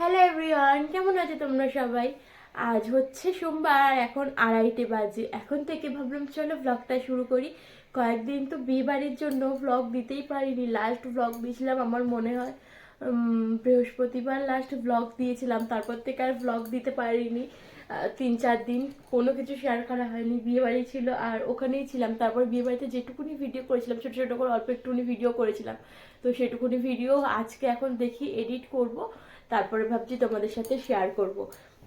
Hello everyone কেমন আছো তোমরা সবাই? আজ হচ্ছে সোমবার, এখন আড়াইটে বাজে। এখন থেকে ভাবলাম, চলো ব্লগটা শুরু করি। কয়েকদিন তো বিয়েবাড়ির জন্য ব্লগ দিতেই পারিনি। লাস্ট ব্লগ দিয়েছিলাম, আমার মনে হয় বৃহস্পতিবার লাস্ট ব্লগ দিয়েছিলাম। তারপর থেকে আর ব্লগ দিতে পারিনি। তিন চার দিন কোনো কিছু শেয়ার করা হয়নি। বিয়েবাড়ি ছিল আর ওখানেই ছিলাম। তারপর বিয়েবাড়িতে যেটুকুনি ভিডিও করেছিলাম, ছোটো ছোটো করে অল্প একটুখানি ভিডিও করেছিলাম। তো সেটুকুনি ভিডিও আজকে এখন দেখি এডিট করব। তারপরে ভাবছি তোমাদের সাথে শেয়ার করব।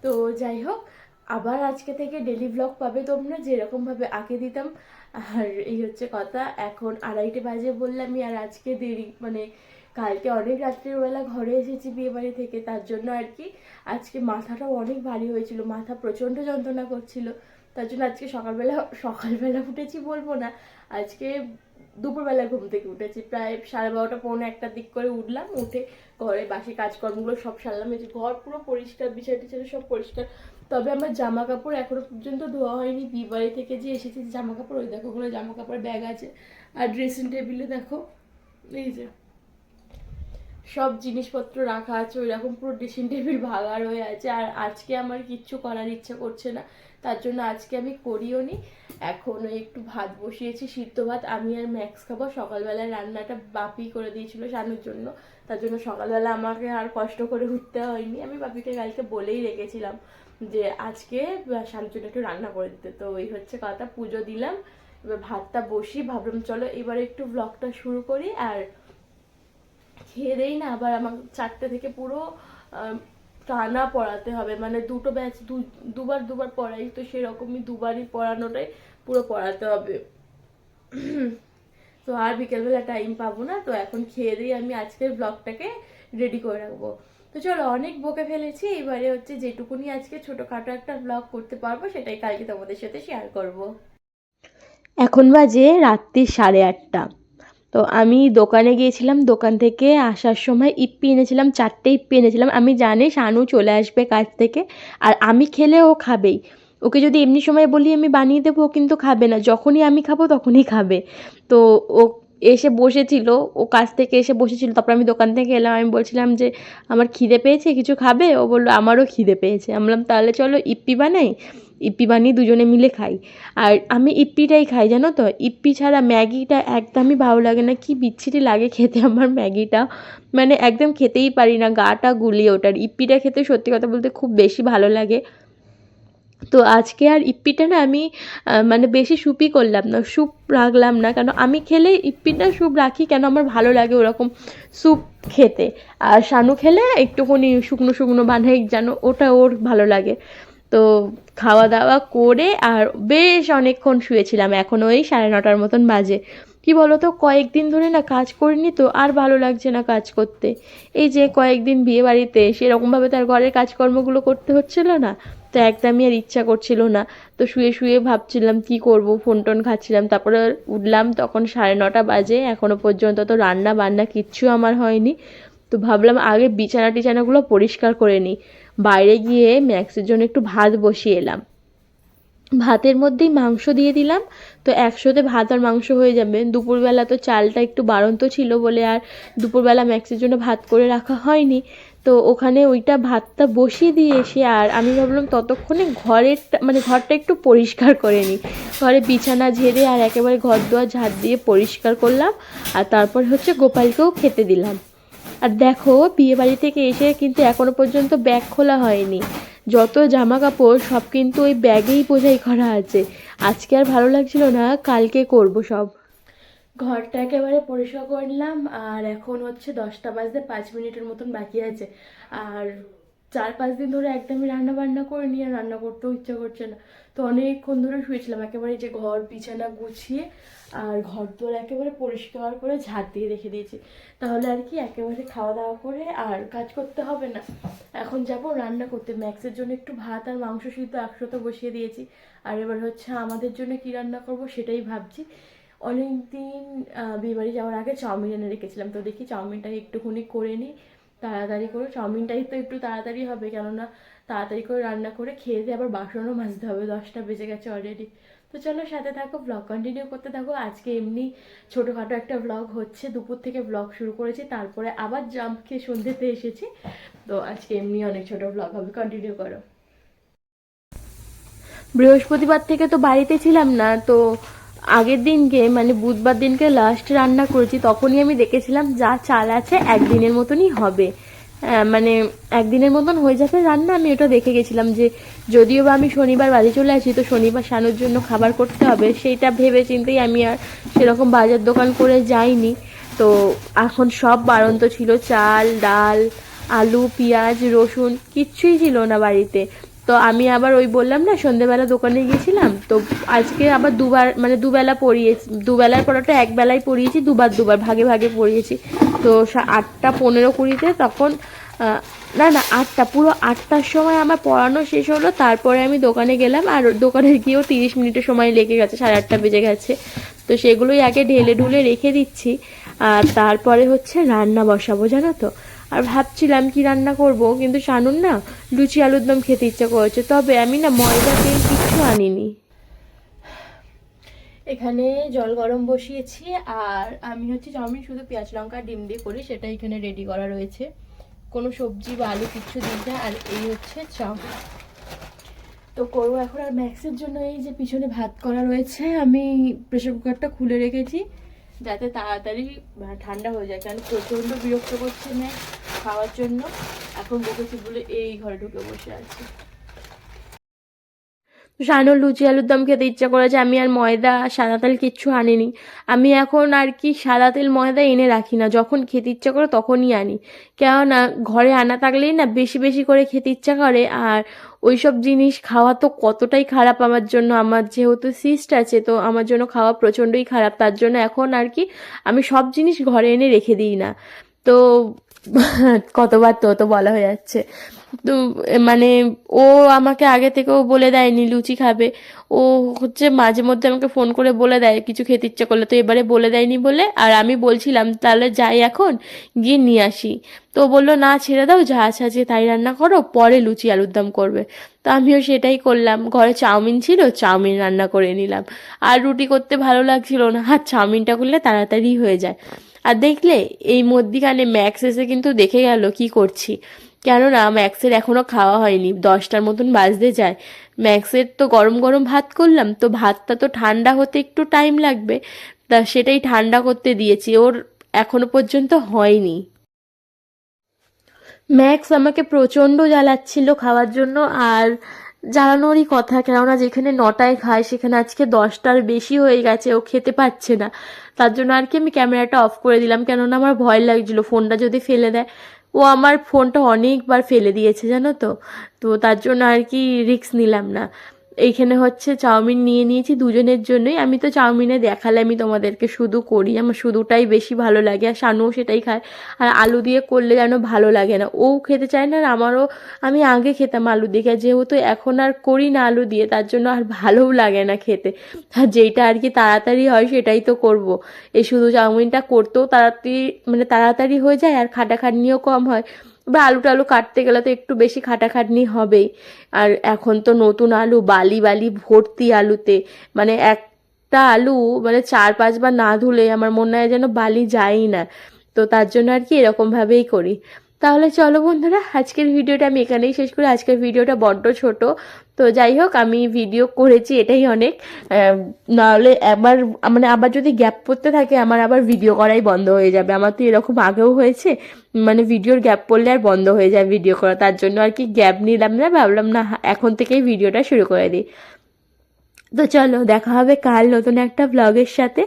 তো যাই হোক, আবার আজকে থেকে ডেলি ব্লগ পাবে তোমরা যেরকমভাবে আগে দিতাম। আর এই হচ্ছে কথা, এখন আড়াইটে বাজে বললামই, আর আজকে দেরি মানে কালকে অনেক রাত্রিবেলা ঘরে এসেছি বিয়ে বাড়ি থেকে, তার জন্য আর কি। আজকে মাথাটাও অনেক ভারী হয়েছিল, মাথা প্রচণ্ড যন্ত্রণা করছিল। তার জন্য আজকে সকালবেলা সকালবেলা উঠেছি বলব না, আজকে দুপুরবেলা ঘুম থেকে উঠেছি। প্রায় সাড়ে বারোটা, পৌনে একটার দিক করে উঠলাম, উঠে ঘরে বাসি কাজকর্মগুলো সব সারলাম। এই যে ঘর পুরো পরিষ্কার, বিছানা টিছানা সব পরিষ্কার। তবে আমার জামা কাপড় এখনও পর্যন্ত ধোয়া হয়নি। বিয়ে থেকে যে এসেছি জামা কাপড় ওই দেখো ওগুলো জামা কাপড় ব্যাগ আছে। আর ড্রেসিং টেবিলে দেখো, এই যে সব জিনিসপত্র রাখা আছে, ওই রকম পুরো ড্রেসিং টেবিল ভাগার হয়ে আছে। আর আজকে আমার কিচ্ছু করার ইচ্ছা করছে না। তার জন্য আজকে আমি করিও নি। এখন ওই একটু ভাত বসিয়েছি, সিদ্ধ ভাত, আমি আর ম্যাক্স খাব। সকালবেলায় রান্নাটা বাপি করে দিয়েছিল শানুর জন্য। তার জন্য সকালবেলা আমাকে আর কষ্ট করে উঠতে হয়নি। আমি বাপিকে কালকে বলেই রেখেছিলাম যে আজকে শানুর জন্য একটু রান্না করে দিতে। তো ওই হচ্ছে কথা পুজো দিলাম। এবার ভাতটা বসি ভাবলাম, চলো এবার একটু ব্লগটা শুরু করি। আর খেয়ে দেই না, আবার আমার চারটে থেকে পুরো টানা পড়াতে হবে। মানে দুটো ব্যাচ দুবার দুবার পড়াই তো সেরকমই দুবারই পড়ানোটাই পুরো পড়াতে হবে। তো আর বিকেলবেলা টাইম পাবো না, তো এখন খেয়ে দিয়ে আমি আজকের ব্লগটাকে রেডি করে রাখব। তো চলো, অনেক বকে ফেলেছি, এবারে হচ্ছে যেটুকুনি আজকে ছোটোখাটো একটা ব্লগ করতে পারব, সেটাই কালকে তোমাদের সাথে শেয়ার করব। এখন বাজে রাত্রি সাড়ে আটটা। তো আমি দোকানে গিয়েছিলাম, দোকান থেকে আসার সময় ইপ্পি এনেছিলাম, চারটে ইপ্পি এনেছিলাম। আমি জানি শানু চলে আসবে কাজ থেকে, আর আমি খেলে ও খাবেই। ওকে যদি এমনি সময় বলি আমি বানিয়ে দেবো, ও কিন্তু খাবে না। যখনই আমি খাব তখনই খাবে। তো ও এসে বসেছিল, ও কাছ থেকে এসে বসেছিল। তারপর আমি দোকান থেকে এলাম, আমি বলছিলাম যে, আমার খিদে পেয়েছে, কিছু খাবে? ও বলল, আমারও খিদে পেয়েছে। আমি বললাম, তাহলে চলো ইপ্পি বানাই। ইপ্পি বানিয়ে দুজনে মিলে খাই। আর আমি ইপ্পিটাই খাই, জানো তো? ইপ্পি ছাড়া ম্যাগিটা একদমই ভালো লাগে না। কি বিচ্ছিরি লাগে খেতে আমার ম্যাগিটা। মানে একদম খেতেই পারি না, গাটা গুলিয়ে ওটার ইপ্পিটা খেতে সত্যি কথা বলতে খুব বেশি ভালো লাগে। তো আজকে আর ইপ্পিটা না আমি মানে বেশি স্যুপই করলাম না স্যুপ রাখলাম না। কেন, আমি খেলে ইপ্পিটা স্যুপ রাখি কেন আমার ভালো লাগে ওরকম স্যুপ খেতে। আর শানু খেলে একটুখানি শুকনো শুকনো বানাই, যেন ওটা ওর ভালো লাগে। তো খাওয়া দাওয়া করে আর বেশ অনেকক্ষণ শুয়েছিলাম। এখন ওই সাড়ে নটার মতন বাজে। কি বলো তো কয়েকদিন ধরে না কাজ করিনি তো, আর ভালো লাগছে না কাজ করতে। এই যে কয়েকদিন বিয়ে বাড়িতে, সেরকমভাবে তার ঘরের কাজকর্মগুলো করতে হচ্ছিল না। তো একদমই আর ইচ্ছা করছিল না। তো শুয়ে শুয়ে ভাবছিলাম, কি করব? ফোন টোন খাচ্ছিলাম তারপরে উঠলাম, তখন সাড়ে নটা বাজে। এখনও পর্যন্ত তো রান্না বান্না কিচ্ছু আমার হয়নি। তো ভাবলাম আগে বিছানা টিছানাগুলো পরিষ্কার করে নিই। বাইরে গিয়ে ম্যাক্সের জন্য একটু ভাত বসিয়ে এলাম। ভাতের মধ্যেই মাংস দিয়ে দিলাম। তো একসাথে ভাত আর মাংস হয়ে যাবে। দুপুরবেলা তো চালটা একটু বাড়ন্ত ছিল বলে আর দুপুরবেলা ম্যাক্সের জন্য ভাত করে রাখা হয়নি। তো ওখানে ওইটা ভাতটা বসিয়ে দিয়ে এসে আর আমি ভাবলাম ততক্ষণে ঘরের মানে ঘরটা একটু পরিষ্কার করে নিই। ঘরে বিছানা ঝেড়ে আর একেবারে ঘর দুয়ার ঝাড় দিয়ে পরিষ্কার করলাম। আর তারপর হচ্ছে গোপালকেও খেতে দিলাম। আর দেখো বিয়ে বাড়ি থেকে এসে কিন্তু এখনও পর্যন্ত ব্যাগ খোলা হয়নি। যত জামা কাপড় সব কিন্তু ওই ব্যাগেই বোঝাই করা আছে। আজকে আর ভালো লাগছিল না, কালকে করব সব। ঘরটা একেবারে পরিষ্কার করলাম আর এখন হচ্ছে দশটা বাজতে পাঁচ মিনিটের মতন বাকি আছে। আর চার পাঁচ দিন ধরে একদমই রান্না বান্না করিনি, আর রান্না করতেও ইচ্ছা করছে না। তো অনেকক্ষণ ধরে শুয়েছিলাম, একেবারে যে ঘর বিছানা গুছিয়ে আর ঘর দোর একেবারে পরিষ্কার করে ঝাঁট দিয়ে রেখে দিয়েছি। তাহলে আর কি একেবারে খাওয়া দাওয়া করে আর কাজ করতে হবে না। এখন যাব রান্না করতে। ম্যাক্সের জন্য একটু ভাত আর মাংস সিদ্ধ একসাথে বসিয়ে দিয়েছি। আর এবার হচ্ছে আমাদের জন্য কি রান্না করব সেটাই ভাবছি। অনেক দিন বিয়েবাড়ি যাওয়ার আগে চাউমিন এনে রেখেছিলাম। তো দেখি চাউমিনটা একটুখানি করে নিই। তাড়াতাড়ি করে, চাউমিনটাই তো একটু তাড়াতাড়ি হবে, কেননা তাড়াতাড়ি করে রান্না করে খেয়ে দিয়ে আবার বাসনও মাজতে হবে, দশটা বেজে গেছে অলরেডি তো চলো সাথে থাকো ব্লগ কন্টিনিউ করতে থাকো। আজকে এমনি ছোটোখাটো একটা ব্লগ হচ্ছে, দুপুর থেকে ব্লগ শুরু করেছি, তারপরে আবার জাম্প খেয়ে সন্ধ্যেতে এসেছি। তো আজকে এমনি অনেক ছোট ব্লগ হবে কন্টিনিউ করো। বৃহস্পতিবার থেকে তো বাড়িতে ছিলাম না, তো আগের দিনকে মানে বুধবার দিনকে লাস্ট রান্না করেছি, তখনই আমি দেখেছিলাম যা চাল আছে একদিনের মতনই হবে। মানে একদিনের মতন হয়ে যাবে রান্না, আমি ওটা দেখে গেছিলাম যে যদিও বা আমি শনিবার বাড়ি চলে আসি, তো শনিবার সানোর জন্য খাবার করতে হবে, সেইটা ভেবে চিন্তেই আমি আর সেরকম বাজার দোকান করে যাইনি। তো এখন সব বারন্ত ছিল, চাল, ডাল, আলু, পেঁয়াজ, রসুন, কিচ্ছুই ছিল না বাড়িতে। তো আমি আবার ওই বললাম না, সন্ধেবেলা দোকানে গিয়েছিলাম, তো আজকে আবার দুবার মানে দুবেলা পড়িয়েছি, দুবেলার পড়াটা এক বেলায় পড়িয়েছি, দুবার দুবার, ভাগে ভাগে পড়িয়েছি। তো আটটা পনেরো কুড়িতে তখন না না, আটটা, পুরো আটটার সময় আমার পড়ানো শেষ হলো, তারপরে আমি দোকানে গেলাম, আর দোকানে গিয়েও তিরিশ মিনিটের সময় লেগে গেছে, সাড়ে আটটা বেজে গেছে। তো সেগুলোই আগে ঢেলে ঢুলে রেখে দিচ্ছি, আর তারপরে হচ্ছে রান্না বসাবো, জানো তো? আর ভাবছিলাম কি রান্না করব, কিন্তু শানুন না লুচি আলুর দম খেতে ইচ্ছা করেছে। তবে আমি না ময়দা তেল কিচ্ছু আনিনি। এখানে জল গরম বসিয়েছি, আর আমি হচ্ছে চাউমিন শুধু পেঁয়াজ লঙ্কা, ডিম দিয়ে করি, সেটা এখানে রেডি করা রয়েছে। কোনো সবজি বা আলু কিচ্ছু দিই না, আর এই হচ্ছে চাউমিন। তো করব এখন, আর ম্যাক্সের জন্য এই যে পিছনে ভাত করা রয়েছে, আমি প্রেশার কুকারটা খুলে রেখেছি। যাতে তাড়াতাড়ি ঠান্ডা হয়ে যায়। কারণ প্রচণ্ড বিরক্ত করছে ম্যাক্স খাওয়ার জন্য। এখন বসেছি বলে এই ঘরে ঢুকে বসে আছি। শানুর লুচি, আলুর দম খেতে ইচ্ছা করেছে। আমি আর ময়দা, সাদা তেল কিচ্ছু আনিনি। আমি এখন আর কি সাদা তেল, ময়দা এনে রাখি না। যখন খেতে ইচ্ছা করে তখনই আনি। কেননা, ঘরে আনা থাকলেই না বেশি বেশি করে খেতে ইচ্ছা করে। আর ওইসব জিনিস খাওয়া তো কতটাই খারাপ আমার জন্য। আমার যেহেতু সিস্ট আছে, তো আমার জন্য খাওয়া প্রচণ্ডই খারাপ। তার জন্য এখন আর কি আমি সব জিনিস ঘরে এনে রেখে দিই না। তো, কতবার তো তো বলা হয়ে যাচ্ছে। তো মানে ও আমাকে আগে থেকেও বলে দেয়নি লুচি খাবে। ও হচ্ছে মাঝে মধ্যে আমাকে ফোন করে বলে দেয়, কিছু খেতে ইচ্ছে করলে। তো এবারে বলে দেয়নি বলে, আর আমি বলছিলাম, তাহলে যাই এখন, গিয়ে নিয়ে আসি। তো বলল, না, ছেড়ে দাও, যা আছে তাই রান্না করো, পরে লুচি আলুর দম করবে। তো আমিও সেটাই করলাম, ঘরে চাউমিন ছিল, চাউমিন রান্না করে নিলাম। আর রুটি করতে ভালো লাগছিল না আর চাউমিনটা করলে তাড়াতাড়ি হয়ে যায়। আর দেখলে, এই মধ্যিখানে ম্যাক্স এসে কিন্তু দেখে গেল কি করছি। কেননা ম্যাক্সের এখনও খাওয়া হয়নি। দশটার মতন বাজতে যায়। ম্যাক্সের তো গরম গরম ভাত করলাম, তো ভাতটা তো ঠান্ডা হতে একটু টাইম লাগবে। তা সেটাই ঠান্ডা করতে দিয়েছি, ওর এখনও পর্যন্ত হয়নি। ম্যাক্স আমাকে প্রচণ্ড জ্বালাচ্ছিল খাওয়ার জন্য, আর জ্বালানোরই কথা, কেননা যেখানে নটায় খায়, সেখানে আজকে দশটার বেশি হয়ে গেছে, ও খেতে পাচ্ছে না। তার জন্য আর কি আমি ক্যামেরাটা অফ করে দিলাম, কেননা আমার ভয় লাগছিল ফোনটা যদি ফেলে দেয়। ও আমার ফোনটা অনেকবার ফেলে দিয়েছে জানো তো? তো তার জন্য আর কি রিক্স নিলাম না। এইখানে হচ্ছে চাউমিন নিয়ে নিয়েছি দুজনের জন্যই। আমি তো চাউমিনে দেখালে আমি তোমাদেরকে শুধু করি। আমার শুধুটাই বেশি ভালো লাগে আর শানুও সেটাই খায়। আর আলু দিয়ে করলে যেন ভালো লাগে না। ও খেতে চায় না আর আমারও, আমি আগে খেতাম আলু দিয়ে। যেহেতু এখন আর করি না আলু দিয়ে, তার জন্য আর ভালোও লাগে না খেতে। আর যেইটা আর কি তাড়াতাড়ি হয় সেটাই তো করব। এই শুধু চাউমিনটা করতেও তাড়াতাড়ি মানে তাড়াতাড়ি হয়ে যায় আর খাটাখাটনিও কম হয়। বা আলু টালু কাটতে গেলে তো একটু বেশি খাটাখাটনি হবেই। আর এখন তো নতুন আলু, বালি বালি ভর্তি আলুতে। মানে একটা আলু মানে চার পাঁচবার না ধুলে আমার মনে হয় যেন বালি যায়ই না। তো তার জন্য আর কি এরকমভাবেই করি। তাহলে চলো বন্ধুরা, আজকের ভিডিওটা আমি এখানেই শেষ করি। আজকের ভিডিওটা বড্ড ছোট। তো যাই হোক, আমি ভিডিও করেছি, এটাই অনেক। নাহলে আবার মানে আবার যদি গ্যাপ পড়তে থাকে, আমার আবার ভিডিও করাই বন্ধ হয়ে যাবে। আমার তো এরকম আগেও হয়েছে মানে ভিডিওর গ্যাপ পড়লে আর বন্ধ হয়ে যায় ভিডিও করা। তার জন্য আর কি গ্যাপ নিলাম না, ভাবলাম না, এখন থেকেই ভিডিওটা শুরু করে দিই। তো চলো, দেখা হবে কাল নতুন একটা ব্লগের সাথে।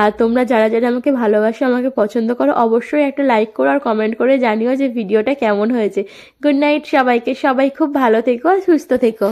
আর তোমরা যারা যারা আমাকে ভালোবাসো, আমাকে পছন্দ করো, অবশ্যই একটা লাইক করো আর কমেন্ট করে জানিও যে ভিডিওটা কেমন হয়েছে। গুড নাইট সবাইকে, সবাই খুব ভালো থেকো আর সুস্থ থেকো।